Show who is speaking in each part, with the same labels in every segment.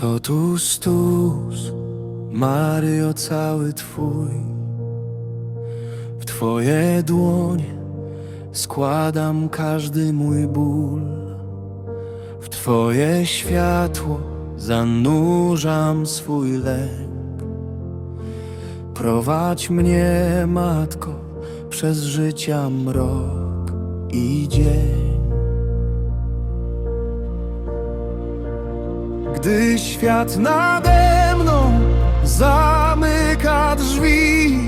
Speaker 1: Totus tus, Maryjo cały Twój. W Twoje dłonie składam każdy mój ból. W Twoje światło zanurzam swój lęk. Prowadź mnie, Matko, przez życia mrok i dzień Gdy świat nade mną zamyka drzwi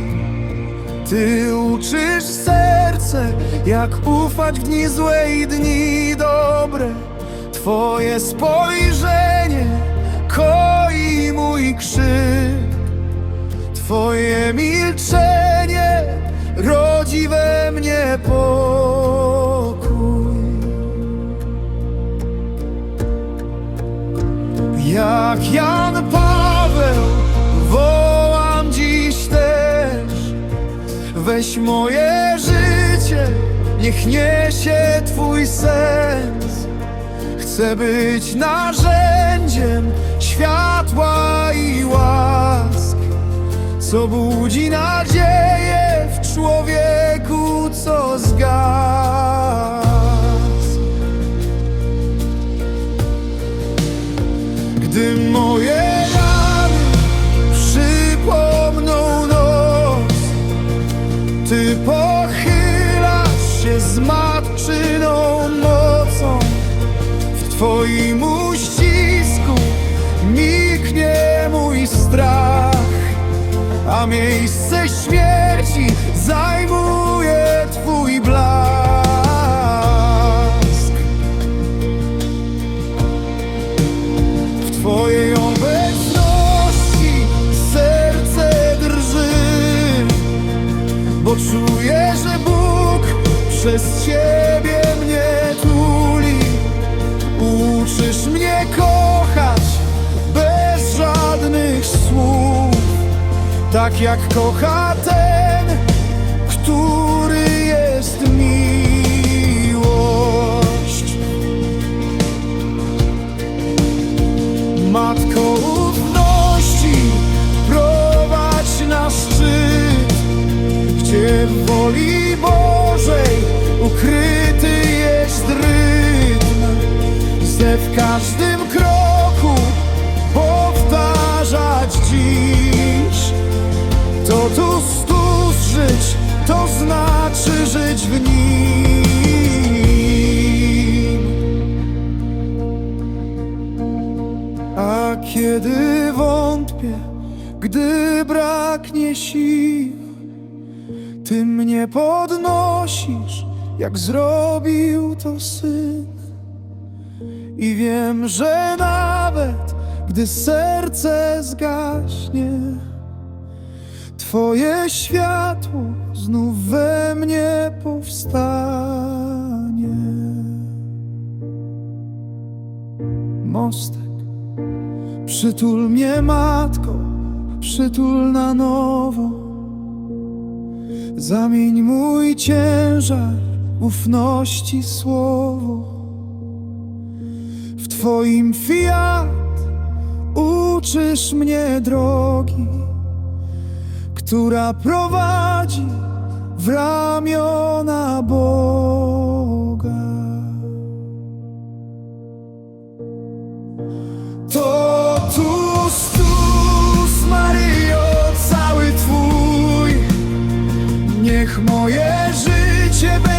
Speaker 1: Ty uczysz serce, jak ufać w dni złe i dni dobre. Twoje spojrzenie koi mój krzyk. Twoje milczenie Weź moje życie, niech niesie Twój sens. Chcę być narzędziem światła i łask Co budzi nadzieję w człowieku, co zgasł. Gdy moje W Twoim uścisku niknie mój strach A miejsce śmierci zajmuje Twój blask. W Twojej obecności serce drży Bo czuję, że Bóg przez Ciebie Uczysz mnie kochać bez żadnych słów. Tak jak kocha ten, który w każdym kroku powtarzać dziś. To tu stus żyć, to znaczy żyć w nim. A kiedy wątpię, gdy braknie sił, Ty mnie podnosisz, jak zrobił to Syn. I wiem, że nawet gdy serce zgaśnie, Twoje światło znów we mnie powstanie. Mostek Przytul mnie matko, przytul na nowo Zamień mój ciężar ufności słowo Twoim fiat uczysz mnie drogi, która prowadzi w ramiona Boga. To tu stus, Maryjo, cały Twój, niech moje życie będzie.